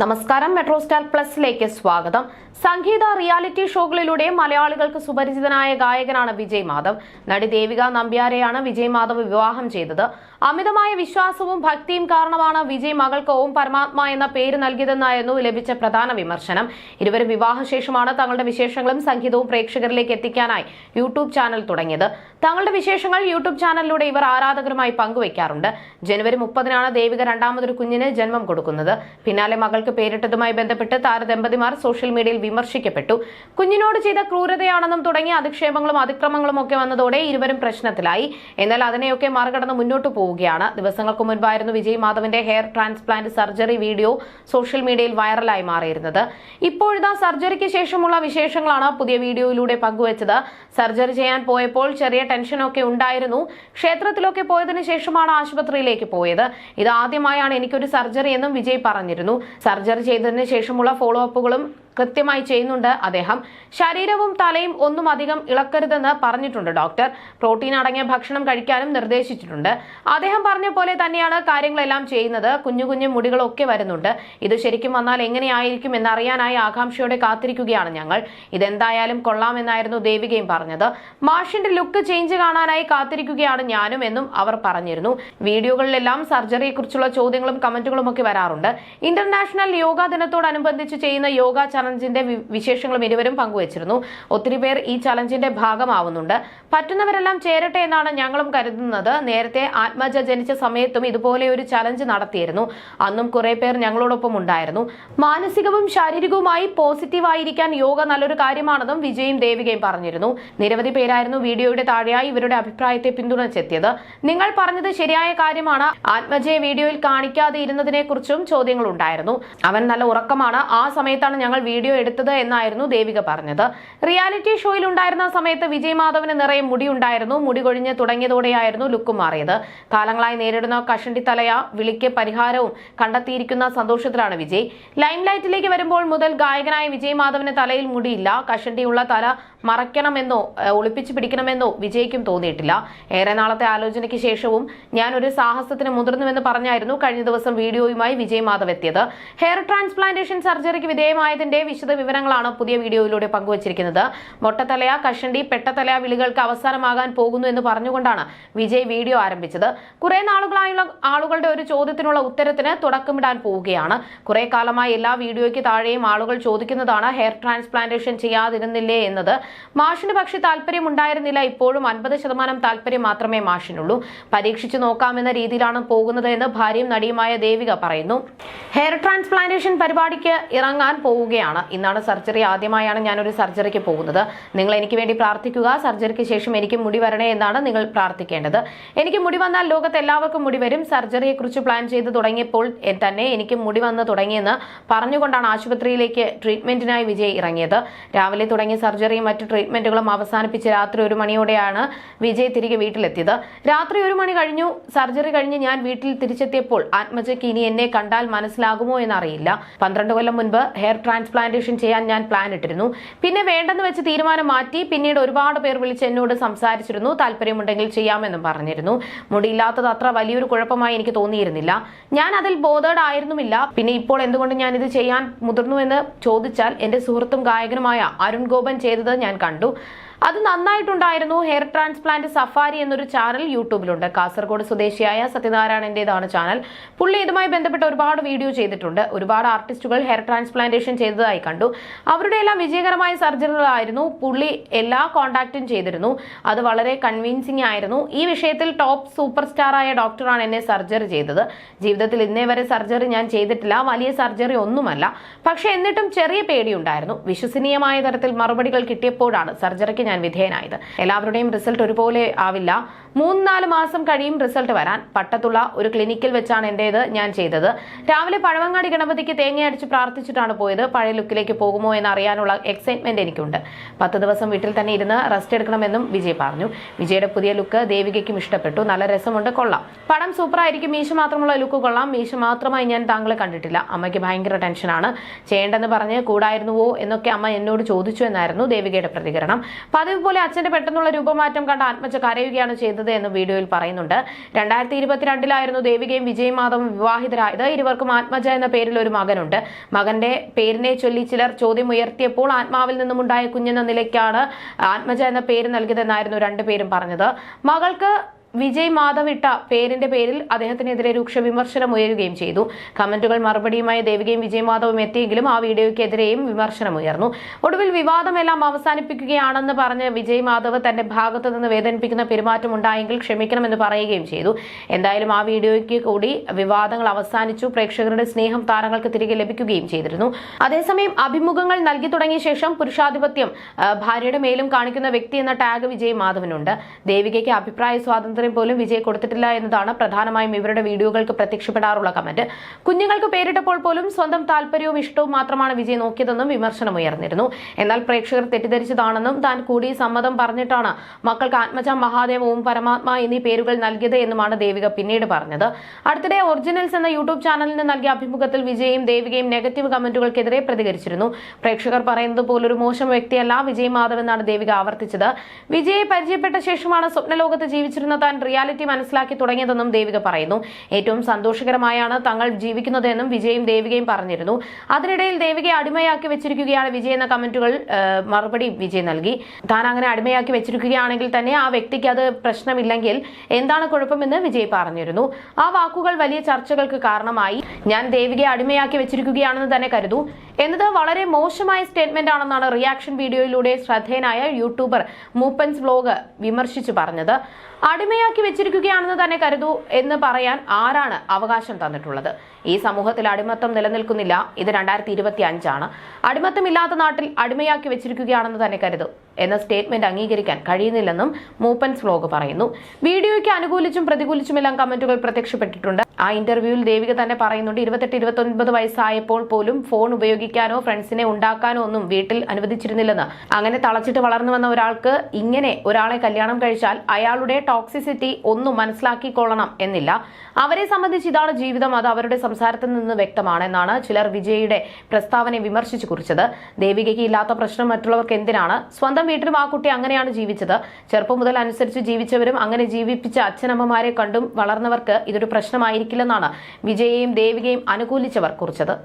നമസ്കാരം metro star പ്ലസിലേക്ക് സ്വാഗതം. സംഗീത reality ഷോകളിലൂടെ മലയാളികൾക്ക് സുപരിചിതനായ ഗായകനാണ് വിജയ് മാധവ്. നടി ദേവിക നമ്പ്യാരെയാണ് വിജയ് മാധവ് വിവാഹം ചെയ്തത്. അമിതമായ വിശ്വാസവും ഭക്തിയും കാരണമാണ് വിജയ് മകൾക്ക് ഓം പരമാത്മ എന്ന പേര് നൽകിയതെന്നായിരുന്നു ലഭിച്ച പ്രധാന വിമർശനം. ഇരുവരും വിവാഹശേഷമാണ് തങ്ങളുടെ വിശേഷങ്ങളും സംഗീതവും പ്രേക്ഷകരിലേക്ക് എത്തിക്കാനായി യൂട്യൂബ് ചാനൽ തുടങ്ങിയത്. തങ്ങളുടെ വിശേഷങ്ങൾ യൂട്യൂബ് ചാനലിലൂടെ ഇവർ ആരാധകരുമായി പങ്കുവയ്ക്കാറുണ്ട്. ജനുവരി മുപ്പതിനാണ് ദേവിക രണ്ടാമതൊരു കുഞ്ഞിന് ജന്മം കൊടുക്കുന്നത്. പിന്നാലെ മകൾക്ക് പേരിട്ടതുമായി ബന്ധപ്പെട്ട് താരദമ്പതിമാർ സോഷ്യൽ മീഡിയയിൽ വിമർശിക്കപ്പെട്ടു. കുഞ്ഞിനോട് ചെയ്ത ക്രൂരതയാണെന്നും തുടങ്ങിയ അധിക്ഷേപങ്ങളും അതിക്രമങ്ങളും ഒക്കെ വന്നതോടെ ഇരുവരും പ്രശ്നത്തിലായി. എന്നാൽ അതിനെയൊക്കെ മറികടന്ന് മുന്നോട്ട് പോവുകയാണ്. ദിവസങ്ങൾക്ക് മുൻപായിരുന്നു വിജയ് മാധവന്റെ hair transplant surgery video social മീഡിയയിൽ വൈറലായി മാറിയിരുന്നത്. ഇപ്പോഴിതാ സർജറിക്ക് ശേഷമുള്ള വിശേഷങ്ങളാണ് പുതിയ വീഡിയോയിലൂടെ പങ്കുവച്ചത്. സർജറി ചെയ്യാൻ പോയപ്പോൾ ചെറിയ ടെൻഷനൊക്കെ ഉണ്ടായിരുന്നു. ക്ഷേത്രത്തിലൊക്കെ പോയതിനു ശേഷമാണ് ആശുപത്രിയിലേക്ക് പോയത്. ഇത് ആദ്യമായാണ് എനിക്കൊരു സർജറി എന്നും വിജയ് പറഞ്ഞിരുന്നു. സർജറി ചെയ്തതിനു ശേഷമുള്ള ഫോളോ അപ്പുകളും കൃത്യമായി ചെയ്യുന്നുണ്ട് അദ്ദേഹം. ശരീരവും തലയും ഒന്നും അധികം ഇളക്കരുതെന്ന് പറഞ്ഞിട്ടുണ്ട് ഡോക്ടർ. പ്രോട്ടീൻ അടങ്ങിയ ഭക്ഷണം കഴിക്കാനും നിർദ്ദേശിച്ചിട്ടുണ്ട്. അദ്ദേഹം പറഞ്ഞ പോലെ തന്നെയാണ് കാര്യങ്ങളെല്ലാം ചെയ്യുന്നത്. കുഞ്ഞു കുഞ്ഞു മുടികളൊക്കെ വരുന്നുണ്ട്. ഇത് ശരിക്കും വന്നാൽ എങ്ങനെയായിരിക്കും എന്നറിയാനായി ആകാംക്ഷയോടെ കാത്തിരിക്കുകയാണ് ഞങ്ങൾ. ഇതെന്തായാലും കൊള്ളാമെന്നായിരുന്നു ദേവികയും പറഞ്ഞത്. മാഷിന്റെ ലുക്ക് ചേഞ്ച് കാണാനായി കാത്തിരിക്കുകയാണ് ഞാനും എന്നും അവർ പറഞ്ഞിരുന്നു. വീഡിയോകളിലെല്ലാം സർജറിയെക്കുറിച്ചുള്ള ചോദ്യങ്ങളും കമന്റുകളും ഒക്കെ വരാറുണ്ട്. ഇന്റർനാഷണൽ യോഗ ദിനത്തോടനുബന്ധിച്ച് ചെയ്യുന്ന യോഗ ചലഞ്ചിന്റെ വിശേഷങ്ങളും ഇരുവരും പങ്കുവച്ചിരുന്നു. ഒത്തിരി പേർ ഈ ചലഞ്ചിന്റെ ഭാഗമാവുന്നുണ്ട്. പറ്റുന്നവരെല്ലാം ചേരട്ടെ എന്നാണ് ഞങ്ങളും കരുതുന്നത്. നേരത്തെ ആത്മജ ജനിച്ച സമയത്തും ഇതുപോലെ ഒരു ചലഞ്ച് നടത്തിയിരുന്നു. അന്നും കുറെ പേർ ഞങ്ങളോടൊപ്പം ഉണ്ടായിരുന്നു. മാനസികവും ശാരീരികവുമായി പോസിറ്റീവ് ആയിരിക്കാൻ യോഗ നല്ലൊരു കാര്യമാണെന്നും വിജയും ദേവികയും പറഞ്ഞിരുന്നു. നിരവധി പേരായിരുന്നു വീഡിയോയുടെ താഴെയായി ഇവരുടെ അഭിപ്രായത്തെ പിന്തുണച്ചെത്തിയത്. നിങ്ങൾ പറഞ്ഞത് ശരിയായ കാര്യമാണ്. ആത്മജയെ വീഡിയോയിൽ കാണിക്കാതെ ഇരുന്നതിനെ കുറിച്ചും ചോദ്യങ്ങൾ ഉണ്ടായിരുന്നു അവൻ നല്ല ഉറക്കമാണ്. ആ സമയത്താണ് ഞങ്ങൾ വീഡിയോ എടുത്തത് എന്നായിരുന്നു ദേവിക പറഞ്ഞത്. റിയാലിറ്റി ഷോയിൽ ഉണ്ടായിരുന്ന സമയത്ത് വിജയ് മാധവന് നിറയെ മുടി ഉണ്ടായിരുന്നു മുടി കൊഴിഞ്ഞ് തുടങ്ങിയതോടെയായിരുന്നു ലുക്ക് മാറിയത്. കാലങ്ങളായി നേരിടുന്ന കഷണ്ടി തലയ വിളിക്ക് പരിഹാരവും കണ്ടെത്തിയിരിക്കുന്ന സന്തോഷത്തിലാണ് വിജയ്. ലൈംലൈറ്റിലേക്ക് വരുമ്പോൾ മുതൽ ഗായകനായ വിജയ് മാധവന് തലയിൽ മുടിയില്ല. കഷണ്ടിയുള്ള തല മറയ്ക്കണമെന്നോ ഒളിപ്പിച്ചു പിടിക്കണമെന്നോ വിജയ്ക്കും തോന്നിയിട്ടില്ല. ഏറെ നാളത്തെ ആലോചനയ്ക്ക് ശേഷവും ഞാൻ ഒരു സാഹസത്തിന് മുതിർന്നുവെന്ന് പറഞ്ഞായിരുന്നു കഴിഞ്ഞ ദിവസം വീഡിയോയുമായി വിജയ് മാധവ് എത്തിയത്. ഹെയർ ട്രാൻസ്പ്ലാന്റേഷൻ സർജറിക്ക് വിധേയമായതിന്റെ വിശദ വിവരങ്ങളാണ് പുതിയ വീഡിയോയിലൂടെ പങ്കുവച്ചിരിക്കുന്നത്. മൊട്ടത്തലയ കഷണ്ടി പെട്ടത്തലയ വിളികൾക്ക് അവസാനമാകാൻ പോകുന്നു എന്ന് പറഞ്ഞുകൊണ്ടാണ് വിജയ് വീഡിയോ ആരംഭിച്ചത്. കുറെ നാളുകളായുള്ള ആളുകളുടെ ഒരു ചോദ്യത്തിനുള്ള ഉത്തരത്തിന് തുടക്കമിടാൻ പോവുകയാണ്. കുറെ കാലമായി എല്ലാ വീഡിയോയ്ക്ക് താഴെയും ആളുകൾ ചോദിക്കുന്നതാണ് ഹെയർ ട്രാൻസ്പ്ലാന്റേഷൻ ചെയ്യാതിരുന്നില്ലേ എന്നത്. മാഷിന് പക്ഷേ താല്പര്യം ഉണ്ടായിരുന്നില്ല ഇപ്പോഴും അൻപത് ശതമാനം താല്പര്യം മാത്രമേ മാഷിനുള്ളൂ. പരീക്ഷിച്ചു നോക്കാമെന്ന രീതിയിലാണ് പോകുന്നത് എന്ന് ഭാര്യയും നടിയുമായ ദേവിക പറയുന്നു. ഹെയർ ട്രാൻസ്പ്ലാന്റേഷൻ പരിപാടിക്ക് ഇറങ്ങാൻ പോവുകയാണ്. ഇന്നാണ് സർജറി. ആദ്യമായാണ് ഞാനൊരു സർജറിക്ക് പോകുന്നത്. നിങ്ങൾ എനിക്ക് വേണ്ടി പ്രാർത്ഥിക്കുക. സർജറിക്ക് ശേഷം എനിക്ക് മുടി വരണേ എന്നാണ് നിങ്ങൾ പ്രാർത്ഥിക്കേണ്ടത്. എനിക്ക് മുടി വന്നാൽ ലോകത്ത് എല്ലാവർക്കും മുടി വരും. സർജറിയെക്കുറിച്ച് പ്ലാൻ ചെയ്ത് തുടങ്ങിയപ്പോൾ തന്നെ എനിക്ക് മുടി വന്ന് തുടങ്ങിയെന്ന് പറഞ്ഞുകൊണ്ടാണ് ആശുപത്രിയിലേക്ക് ട്രീറ്റ്മെന്റിനായി വിജയ് ഇറങ്ങിയത്. രാവിലെ തുടങ്ങിയ സർജറിയും മറ്റ് ട്രീറ്റ്മെന്റുകളും അവസാനിപ്പിച്ച് രാത്രി ഒരു മണിയോടെയാണ് വിജയ് തിരികെ വീട്ടിലെത്തിയത്. രാത്രി ഒരു മണി കഴിഞ്ഞു. സർജറി കഴിഞ്ഞ് ഞാൻ വീട്ടിൽ തിരിച്ചെത്തിയപ്പോൾ ആത്മജയ്ക്ക് ഇനി എന്നെ കണ്ടാൽ മനസ്സിലാകുമോ എന്നറിയില്ല. പന്ത്രണ്ട് കൊല്ലം മുൻപ് ഹെയർ ട്രാൻസ്പ്ലാന്റേഷൻ ചെയ്യാൻ ഞാൻ പ്ലാൻ ഇട്ടിരുന്നു. പിന്നെ വേണ്ടെന്ന് വെച്ച് തീരുമാനം മാറ്റി പിന്നീട് ഒരുപാട് പേർ വിളിച്ച് എന്നോട് സംസാരിച്ചിരുന്നു. താല്പര്യമുണ്ടെങ്കിൽ ചെയ്യാമെന്നും പറഞ്ഞിരുന്നു. മുടിയില്ലാത്തത് അത്ര വലിയൊരു കുഴപ്പമായി എനിക്ക് തോന്നിയിരുന്നില്ല. ഞാൻ അതിൽ ബോധേഡ് ആയിരുന്നുമില്ല. പിന്നെ ഇപ്പോൾ എന്തുകൊണ്ട് ഞാൻ ഇത് ചെയ്യാൻ മുതിർന്നു എന്ന് ചോദിച്ചാൽ എന്റെ സുഹൃത്തും ഗായകനുമായ അരുൺ ഗോപൻ ചെയ്തത് ഞാൻ കണ്ടു. അത് നന്നായിട്ടുണ്ടായിരുന്നു. ഹെയർ ട്രാൻസ്പ്ലാന്റ് സഫാരി എന്നൊരു ചാനൽ യൂട്യൂബിലുണ്ട്. കാസർഗോഡ് സ്വദേശിയായ സത്യനാരായണന്റേതാണ് ചാനൽ. പുള്ളി ഇതുമായി ബന്ധപ്പെട്ട് ഒരുപാട് വീഡിയോ ചെയ്തിട്ടുണ്ട്. ഒരുപാട് ആർട്ടിസ്റ്റുകൾ ഹെയർ ട്രാൻസ്പ്ലാന്റേഷൻ ചെയ്തതായി കണ്ടു. അവരുടെ എല്ലാം വിജയകരമായ സർജറികളായിരുന്നു. പുള്ളി എല്ലാ കോണ്ടാക്റ്റും ചെയ്തിരുന്നു. അത് വളരെ കൺവിൻസിംഗ് ആയിരുന്നു. ഈ വിഷയത്തിൽ ടോപ്പ് സൂപ്പർ സ്റ്റാറായ ഡോക്ടറാണ് എന്നെ സർജറി ചെയ്തത്. ജീവിതത്തിൽ ഇന്നേ വരെ സർജറി ഞാൻ ചെയ്തിട്ടില്ല. വലിയ സർജറി ഒന്നുമല്ല. പക്ഷെ എന്നിട്ടും ചെറിയ പേടിയുണ്ടായിരുന്നു. വിശ്വസനീയമായ തരത്തിൽ മറുപടികൾ കിട്ടിയപ്പോഴാണ് സർജറിക്ക് ഞാൻ വിധേയനായത്. എല്ലാവരുടെയും റിസൾട്ട് ഒരുപോലെ ആവില്ല. മൂന്ന് നാല് മാസം കഴിയും റിസൾട്ട് വരാൻ. പട്ടത്തുള്ള ഒരു ക്ലിനിക്കിൽ വെച്ചാണ് എന്റേത് ഞാൻ ചെയ്തത്. രാവിലെ പഴവങ്ങാടി ഗണപതിക്ക് തേങ്ങയടിച്ച് പ്രാർത്ഥിച്ചിട്ടാണ് പോയത്. പഴയ ലുക്കിലേക്ക് പോകുമോ എന്ന് അറിയാനുള്ള എക്സൈറ്റ്മെന്റ് എനിക്കുണ്ട്. പത്ത് ദിവസം വീട്ടിൽ തന്നെ ഇരുന്ന് റെസ്റ്റ് എടുക്കണമെന്നും വിജയ് പറഞ്ഞു. വിജയുടെ പുതിയ ലുക്ക് ദേവികയ്ക്കും ഇഷ്ടപ്പെട്ടു. നല്ല രസമുണ്ട് കൊള്ളാം. പടം സൂപ്പറായിരിക്കും. മീശ മാത്രമുള്ള ലുക്ക് കൊള്ളാം. മീശ മാത്രമായി ഞാൻ താങ്കളെ കണ്ടിട്ടില്ല. അമ്മയ്ക്ക് ഭയങ്കര ടെൻഷനാണ് ചെയ്യേണ്ടെന്ന് പറഞ്ഞ് കൂടായിരുന്നുവോ എന്നൊക്കെ അമ്മ എന്നോട് ചോദിച്ചു എന്നായിരുന്നു ദേവികയുടെ പ്രതികരണം. പതിവ് പോലെ അച്ഛന്റെ പെട്ടെന്നുള്ള രൂപമാറ്റം കണ്ട ആത്മച്ച കരയുകയാണ് ചെയ്തത് കാണുന്നത് എന്ന് വീഡിയോയിൽ പറയുന്നുണ്ട്. രണ്ടായിരത്തി ഇരുപത്തിരണ്ടിലായിരുന്നു ദേവികയും വിജയ് മാധവും വിവാഹിതരായത്. ഇരുവർക്കും ആത്മജ എന്ന പേരിൽ ഒരു മകനുണ്ട്. മകന്റെ പേരിനെ ചൊല്ലി ചിലർ ചോദ്യം ഉയർത്തിയപ്പോൾ ആത്മാവിൽ നിന്നുമുണ്ടായ കുഞ്ഞെന്ന നിലയ്ക്കാണ് ആത്മജ എന്ന പേര് നൽകിയതെന്നായിരുന്നു രണ്ടുപേരും പറഞ്ഞത്. മകൾക്ക് വിജയ് മാധവിട്ട പേരിന്റെ പേരിൽ അദ്ദേഹത്തിനെതിരെ രൂക്ഷ വിമർശനം ഉയരുകയും ചെയ്തു. കമന്റുകൾ മറുപടിയുമായി ദേവികയും വിജയ് മാധവും എത്തിയെങ്കിലും ആ വീഡിയോയ്ക്കെതിരെയും വിമർശനം ഉയർന്നു. ഒടുവിൽ വിവാദമെല്ലാം അവസാനിപ്പിക്കുകയാണെന്ന് പറഞ്ഞ് വിജയ് മാധവ് തന്റെ ഭാഗത്തു നിന്ന് വേദനിപ്പിക്കുന്ന പെരുമാറ്റം ഉണ്ടായെങ്കിൽ ക്ഷമിക്കണമെന്ന് പറയുകയും ചെയ്തു. എന്തായാലും ആ വീഡിയോയ്ക്ക് കൂടി വിവാദങ്ങൾ അവസാനിച്ചു. പ്രേക്ഷകരുടെ സ്നേഹം താരങ്ങൾക്ക് തിരികെ ലഭിക്കുകയും ചെയ്തിരുന്നു. അതേസമയം അഭിമുഖങ്ങൾ നൽകി തുടങ്ങിയ ശേഷം പുരുഷാധിപത്യം ഭാര്യയുടെ മേലും കാണിക്കുന്ന വ്യക്തി എന്ന ടാഗ് വിജയ് മാധവനുണ്ട്. ദേവികയ്ക്ക് അഭിപ്രായ സ്വാതന്ത്ര്യം പോലും വിജയ് കൊടുത്തിട്ടില്ല എന്നതാണ് പ്രധാനമായും ഇവരുടെ വീഡിയോകൾക്ക് പ്രത്യക്ഷപ്പെടാറുള്ള കമന്റ്. കുഞ്ഞുങ്ങൾക്ക് പേരിട്ടപ്പോൾ പോലും സ്വന്തം താല്പര്യവും ഇഷ്ടവും മാത്രമാണ് വിജയ് നോക്കിയതെന്നും വിമർശനം ഉയർന്നിരുന്നു. എന്നാൽ പ്രേക്ഷകർ തെറ്റിദ്ധരിച്ചതാണെന്നും താൻ കൂടി സമ്മതം പറഞ്ഞിട്ടാണ് മക്കൾക്ക് ആത്മജ മഹാദേവവും പരമാത്മ എന്നീ പേരുകൾ നൽകിയത് എന്നുമാണ് ദേവിക പിന്നീട് പറഞ്ഞത്. അടുത്തിടെ ഒറിജിനൽസ് എന്ന യൂട്യൂബ് ചാനലിന് നൽകിയ അഭിമുഖത്തിൽ വിജയും ദേവികയും നെഗറ്റീവ് കമന്റുകൾക്കെതിരെ പ്രതികരിച്ചിരുന്നു. പ്രേക്ഷകർ പറയുന്നത് പോലൊരു മോശം വ്യക്തിയല്ല വിജയ് മാധവ് എന്നാണ് ദേവിക ആവർത്തിച്ചത്. വിജയെ പരിചയപ്പെട്ട ശേഷമാണ് സ്വപ്നലോകത്ത് ജീവിച്ചിരുന്ന താൻ റിയാലിറ്റി മനസ്സിലാക്കി തുടങ്ങിയതെന്നും ദേവിക പറയുന്നു. ഏറ്റവും സന്തോഷകരമായാണ് തങ്ങൾ ജീവിക്കുന്നതെന്നും വിജയും ദേവികയും പറഞ്ഞിരുന്നു. അതിനിടയിൽ ദേവികയെ അടിമയാക്കി വെച്ചിരിക്കുകയാണ് വിജയ് എന്ന കമന്റുകൾ മറുപടി വിജയ് നൽകി. താൻ അങ്ങനെ അടിമയാക്കി വെച്ചിരിക്കുകയാണെങ്കിൽ തന്നെ ആ വ്യക്തിക്ക് അത് പ്രശ്നമില്ലെങ്കിൽ എന്താണ് കുഴപ്പമെന്ന് വിജയ് പറഞ്ഞിരുന്നു. ആ വാക്കുകൾ വലിയ ചർച്ചകൾക്ക് കാരണമായി. ഞാൻ ദേവികയെ അടിമയാക്കി വെച്ചിരിക്കുകയാണെന്ന് തന്നെ കരുതൂ. എന്നത് വളരെ മോശമായ സ്റ്റേറ്റ്മെന്റ് ആണെന്നാണ് റിയാക്ഷൻ വീഡിയോയിലൂടെ ശ്രദ്ധേയനായ യൂട്യൂബർ മൂപ്പൻസ് വ്ലോഗ് വിമർശിച്ചു പറഞ്ഞത്. അടിമയാക്കി വെച്ചിരിക്കുകയാണെന്ന് തന്നെ കരുതൂ എന്ന് പറയാൻ ആരാണ് അവകാശം തന്നിട്ടുള്ളത്? ഈ സമൂഹത്തിൽ അടിമത്തം നിലനിൽക്കുന്നില്ല. ഇത് രണ്ടായിരത്തി ഇരുപത്തി അഞ്ചാണ് അടിമത്തമില്ലാത്ത നാട്ടിൽ അടിമയാക്കി വെച്ചിരിക്കുകയാണെന്ന് തന്നെ കരുതൂ. എന്ന സ്റ്റേറ്റ്മെന്റ് അംഗീകരിക്കാൻ കഴിയുന്നില്ലെന്നും മൂപ്പൻസ് വ്ലോഗ് പറയുന്നു. വീഡിയോയ്ക്ക് അനുകൂലിച്ചും പ്രതികൂലിച്ചുമെല്ലാം കമന്റുകൾ പ്രത്യക്ഷപ്പെട്ടിട്ടുണ്ട്. ആ ഇന്റർവ്യൂവിൽ ദേവിക തന്നെ പറയുന്നുണ്ട് ഇരുപത്തെട്ട് ഇരുപത്തൊൻപത് വയസ്സായപ്പോൾ പോലും ഫോൺ ഉപയോഗിക്കാനോ ഫ്രണ്ട്സിനെ ഉണ്ടാക്കാനോ ഒന്നും വീട്ടിൽ അനുവദിച്ചിരുന്നില്ലെന്ന്. അങ്ങനെ തളച്ചിട്ട് വളർന്നു വന്ന ഒരാൾക്ക് ഇങ്ങനെ ഒരാളെ കല്യാണം കഴിച്ചാൽ അയാളുടെ ടോക്സിസിറ്റി ഒന്നും മനസ്സിലാക്കിക്കൊള്ളണം എന്നില്ല. അവരെ സംബന്ധിച്ച് ഇതാണ് ജീവിതം അത് അവരുടെ സംസാരത്തിൽ നിന്ന് വ്യക്തമാണെന്നാണ് ചിലർ വിജയുടെ പ്രസ്താവനയെ വിമർശിച്ചു കുറിച്ചത്. ദേവികയ്ക്ക് ഇല്ലാത്ത പ്രശ്നം മറ്റുള്ളവർക്ക് എന്തിനാണ്? സ്വന്തം വീട്ടിലും ആ കുട്ടി അങ്ങനെയാണ് ജീവിച്ചത്. ചെറുപ്പം മുതൽ അനുസരിച്ച് ജീവിച്ചവരും അങ്ങനെ ജീവിപ്പിച്ച അച്ഛനമ്മമാരെ കണ്ടും വളർന്നവർക്ക് ഇതൊരു പ്രശ്നമായിരിക്കില്ലെന്നാണ് വിജയയും ദേവികയും അനുകൂലിച്ചവർ കുറിച്ചത്.